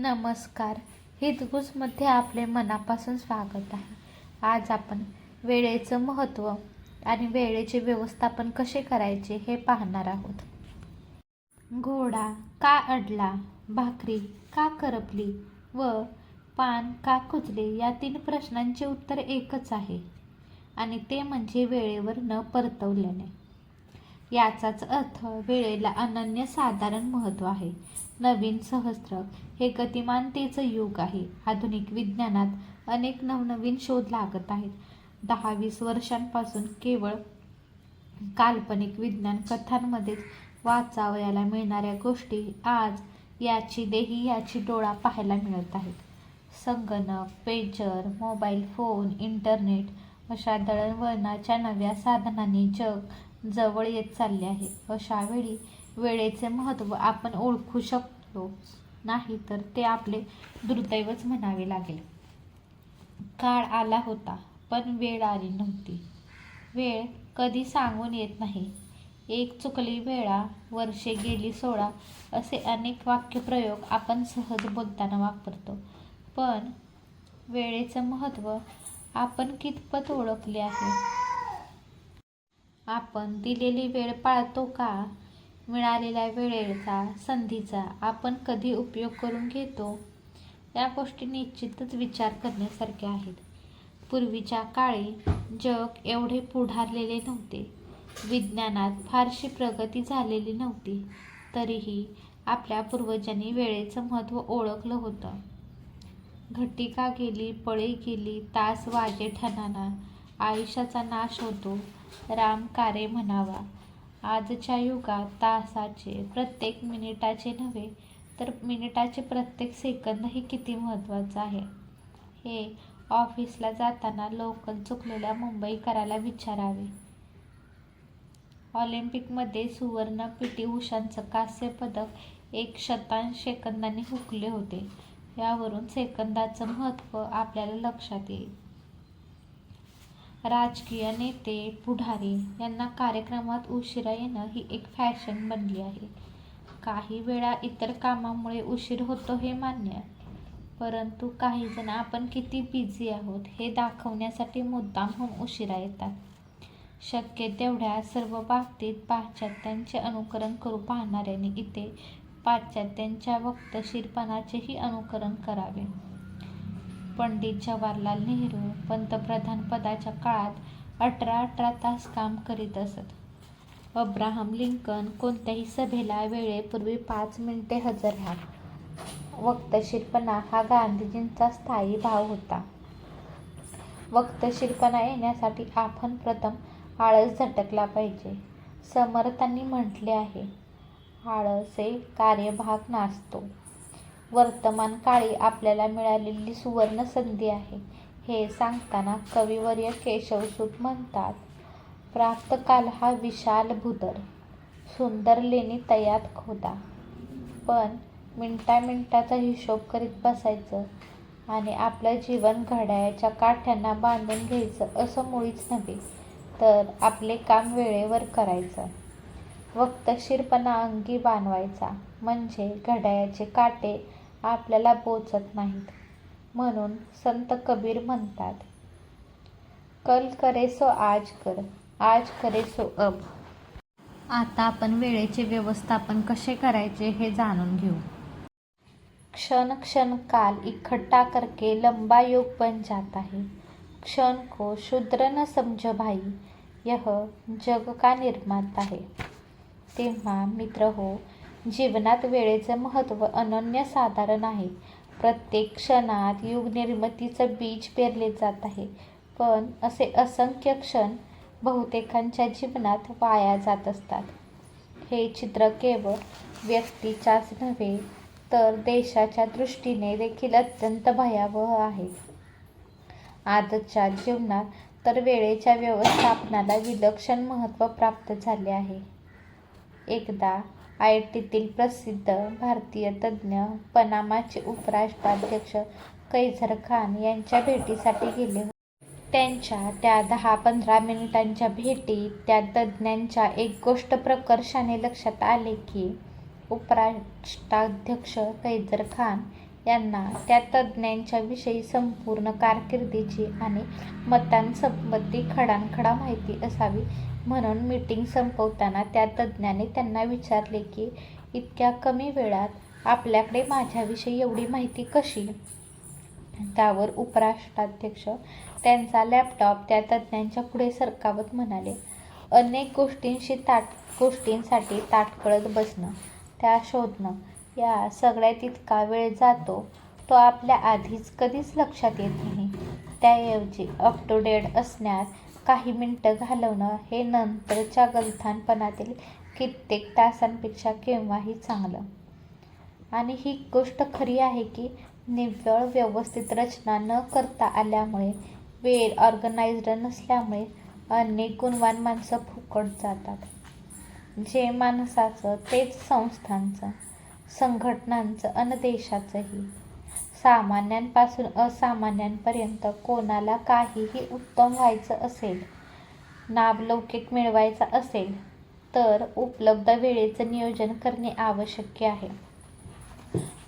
नमस्कार. हितगुजमध्ये आपले मनापासून स्वागत आहे. आज आपण वेळेचं महत्त्व आणि वेळेचे व्यवस्थापन कसे करायचे हे पाहणार आहोत. घोडा का अडला भाकरी का करपली व पान का कुजले या तीन प्रश्नांचे उत्तर एकच आहे. आणि ते म्हणजे वेळेवर न परतवल्याने. याचाच अर्थ वेळेला अनन्यसाधारण महत्त्व आहे. नवीन सहस्र हे गतिमानतेचं युग आहे. आधुनिक विज्ञानात अनेक नवनवीन शोध लागत आहेत. दहा वीस वर्षांपासून केवळ काल्पनिक विज्ञान कथांमध्येच वाचावयाला मिळणाऱ्या गोष्टी आज याची देही याची डोळा पाहायला मिळत आहेत. संगणक पेजर मोबाईल फोन इंटरनेट अशा दळणवळणाच्या नव्या साधनांनी जग जवळ येत चालले आहे अशा वेळी वेळेचे महत्त्व आपण ओळखू शकलो नाही तर ते आपले दुर्दैवच म्हणावे लागेल. काळ आला होता पण वेळ आली नव्हती. वेळ कधी सांगून येत नाही. एक चुकली वेळा वर्षे गेली सोळा असे अनेक वाक्यप्रयोग आपण सहज बोलताना वापरतो. पण वेळेचं महत्त्व आपण कितपत ओळखले आहे? आपण दिलेली वेळ पाळतो का? मिळालेल्या वेळेचा संधीचा आपण कधी उपयोग करून घेतो? या गोष्टी निश्चितच विचार करण्यासारख्या आहेत. पूर्वीच्या काळी जग एवढे पुढारलेले नव्हते. विज्ञानात फारशी प्रगती झालेली नव्हती. तरीही आपल्या पूर्वजांनी वेळेचं महत्त्व ओळखलं होतं. घटिका गेली पळी गेली तास वाजे ठणाना आयुष्याचा नाश होतो. राम कारे म्हणावा. आजच्या युगात तासाचे प्रत्येक मिनिटाचे नव्हे तर मिनिटाचे प्रत्येक सेकंदही किती महत्त्वाचं आहे? हे ऑफिसला जाताना लोकल चुकलेल्या मुंबईकराला विचारावे. ऑलिम्पिकमध्ये सुवर्ण पी टी उषांचं कांस्य पदक एक शतांश सेकंदांनी हुकले होते. यावरून सेकंदाचं महत्त्व आपल्याला लक्षात येईल. राजकीय नेते पुढारी यांना कार्यक्रमात उशिरा येणं ही एक फॅशन बनली आहे. काही वेळा इतर कामामुळे उशीर होतो हे मान्य परंतु काही जण आपण किती बिझी आहोत हे दाखवण्यासाठी मुद्दामहून उशिरा येतात. शक्य तेवढ्या सर्व बाबतीत पाश्चात्यांचे अनुकरण करू पाहणाऱ्यांनी इथे पाश्चात्यांच्या वक्तशीरपणाचेही अनुकरण करावे. पंडित जवाहरलाल नेहरू पंतप्रधान पदाच्या काळात अठरा अठरा तास काम करीत असत. अब्राहम लिंकन कोणत्याही सभेला वेळेपूर्वी पाच मिनिटे हजर राहा वक्तशीरपणा हा गांधीजींचा स्थायी भाव होता. वक्तशीरपणा येण्यासाठी आपण प्रथम आळस झटकला पाहिजे समर्थांनी म्हटले आहे. आळसे कार्यभाग नाचतो वर्तमान काळी आपल्याला मिळालेली सुवर्ण संधी आहे. हे सांगताना कविवर्य केशवसूत म्हणतात प्राप्तकाल हा विशाल भूदर. सुंदर लेणी तयात होता पण मिनटा मिनटाचा हिशोब करीत बसायचं आणि आपलं जीवन घड्याळ्याच्या काठ्यांना बांधून घ्यायचं असं मुळीच नव्हे तर आपले काम वेळेवर करायचं. वक्तशीरपणा अंगी बांधवायचा. म्हणजे घड्याळ्याचे काटे आपल्याला बोचत नाहीत. म्हणून संत कबीर म्हणतात कल करे सो आज कर आज करे सो अब. आता आपण वेळेचे व्यवस्थापन कसे करायचे हे जाणून घेऊ. क्षण क्षण काल इकट्ठा करके लंबा योग बन जाता है क्षण को शूद्र न समझ भाई यह जग का निर्माता है. तेव्हा मित्र हो जीवनात वेळेचं महत्त्व अनन्यसाधारण आहे. प्रत्येक क्षणात युगनिर्मितीचं बीज पेरले जात आहे. पण असे असंख्य क्षण बहुतेकांच्या जीवनात वाया जात असतात. हे चित्र केवळ व्यक्तीच्याच नव्हे तर देशाच्या दृष्टीने देखील अत्यंत भयावह आहे. आजच्या जीवनात तर वेळेच्या व्यवस्थापनाला विलक्षण महत्त्व प्राप्त झाले आहे. एकदा आय टीतील प्रसिद्ध भारतीय तज्ज्ञ पनामाचे उपराष्ट्राध्यक्ष कैझर खान यांच्या भेटीसाठी गेले होते. त्यांच्या त्या दहा पंधरा मिनिटांच्या भेटीत त्या तज्ज्ञांच्या एक गोष्ट प्रकर्षाने लक्षात आले की उपराष्ट्राध्यक्ष कैजर खान यांना त्या तज्ज्ञांच्या विषयी संपूर्ण कारकिर्दीची आणि मतांसंबंधी खडानखडा माहिती असावी म्हणून मीटिंग संपवताना त्या तज्ज्ञाने त्यांना विचारले की इतक्या कमी वेळात आपल्याकडे माझ्याविषयी एवढी माहिती कशी? त्यावर उपराष्ट्राध्यक्ष त्यांचा लॅपटॉप त्या तज्ज्ञांच्या पुढे सरकावत म्हणाले अनेक गोष्टींशी ताट गोष्टींसाठी ताटकळत बसणं त्या शोधणं या सगळ्यात इतका वेळ जातो तो आपल्या आधीच कधीच लक्षात येत नाही. त्याऐवजी अप टू डेट असण्यात काही मिनटं घालवणं हे नंतरच्या गलथानपणातील कित्येक तासांपेक्षा केव्हाही चांगलं. आणि ही गोष्ट खरी आहे की निव्वळ व्यवस्थित रचना न करता आल्यामुळे वेळ ऑर्गनाइज्ड नसल्यामुळे अनेक गुणवान माणसं फुकट जातात. जे माणसाचं तेच संस्थांचं संघटनांचं अन देशाचंही. सामान्यांपासून असामान्यांपर्यंत कोणाला काहीही उत्तम व्हायचं असेल नावलौकिक मिळवायचा असेल तर उपलब्ध वेळेचं नियोजन करणे आवश्यक आहे.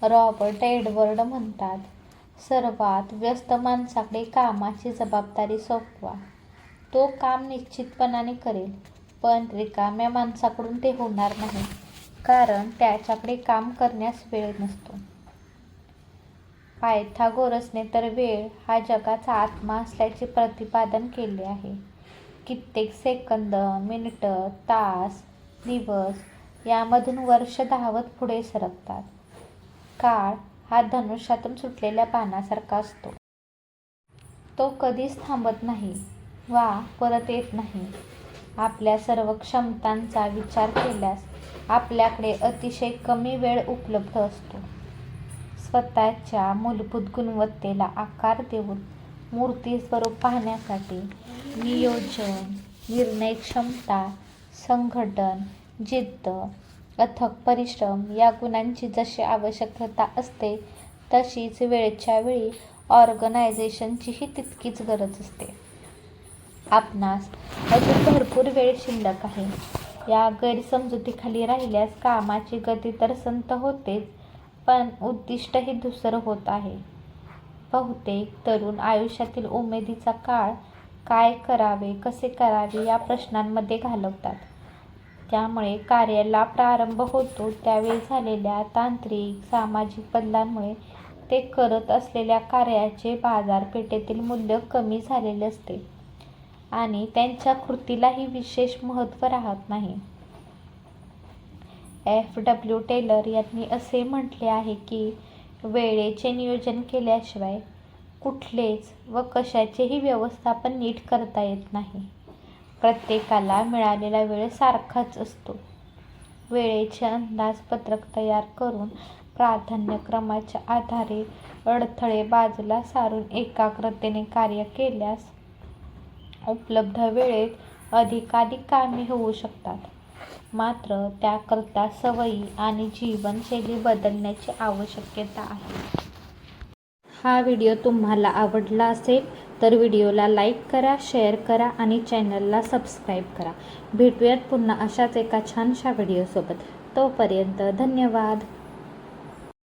रॉबर्ट एडवर्ड म्हणतात सर्वात व्यस्त माणसाकडे कामाची जबाबदारी सोपवा. तो काम निश्चितपणाने करेल पण रिकाम्या माणसाकडून ते होणार नाही कारण त्याच्याकडे काम करण्यास वेळ नसतो. पायथागोरसने तर वेळ हा जगाचा आत्मा असल्याचे प्रतिपादन केले आहे. कित्येक सेकंद मिनिटं तास दिवस यामधून वर्ष धावत पुढे सरकतात. काळ हा धनुष्यातून सुटलेल्या पानासारखा असतो. तो कधीच थांबत नाही वा परत येत नाही. आपल्या सर्व क्षमतांचा विचार केल्यास आपल्याकडे अतिशय कमी वेळ उपलब्ध असतो. स्वतःच्या मूलभूत गुणवत्तेला आकार देऊन मूर्ती स्वरूप पाहण्यासाठी नियोजन निर्णय क्षमता संघटन जिद्द अथक परिश्रम या गुणांची जशी आवश्यकता असते तशीच वेळच्या वेळी ऑर्गनायझेशनचीही तितकीच गरज असते. आपणास अजून भरपूर वेळ शिल्लक आहे. या गैरसमजुतीखाली राहिल्यास कामाची गती तर संत होतेच पण उद्दिष्टही दुसरं होत आहे. बहुतेक तरुण आयुष्यातील उमेदीचा काळ काय करावे कसे करावे या प्रश्नांमध्ये घालवतात. त्यामुळे कार्याला प्रारंभ होतो त्यावेळी झालेल्या तांत्रिक सामाजिक बदलांमुळे ते करत असलेल्या कार्याचे बाजारपेठेतील मूल्य कमी झालेले असते आणि त्यांच्या कृतीलाही विशेष महत्त्व राहत नाही. एफ डब्ल्यू टेलर यांनी असे म्हटले आहे की वेळेचे नियोजन केल्याशिवाय कुठलेच व कशाचेही व्यवस्थापन नीट करता येत नाही. प्रत्येकाला मिळालेला वेळ सारखाच असतो. वेळेचे अंदाजपत्रक तयार करून प्राधान्यक्रमाच्या आधारे अडथळे बाजूला सारून एकाग्रतेने कार्य केल्यास उपलब्ध वेळेत अधिकाधिक कामे होऊ शकतात. मात्र त्याकरता सवयी आणि जीवनशैली बदलण्याची आवश्यकता आहे. हा व्हिडिओ तुम्हाला आवडला असेल तर व्हिडिओला लाईक करा शेअर करा आणि चॅनलला सबस्क्राईब करा. भेटूयात पुन्हा अशाच एका छानशा व्हिडिओसोबत. तोपर्यंत धन्यवाद.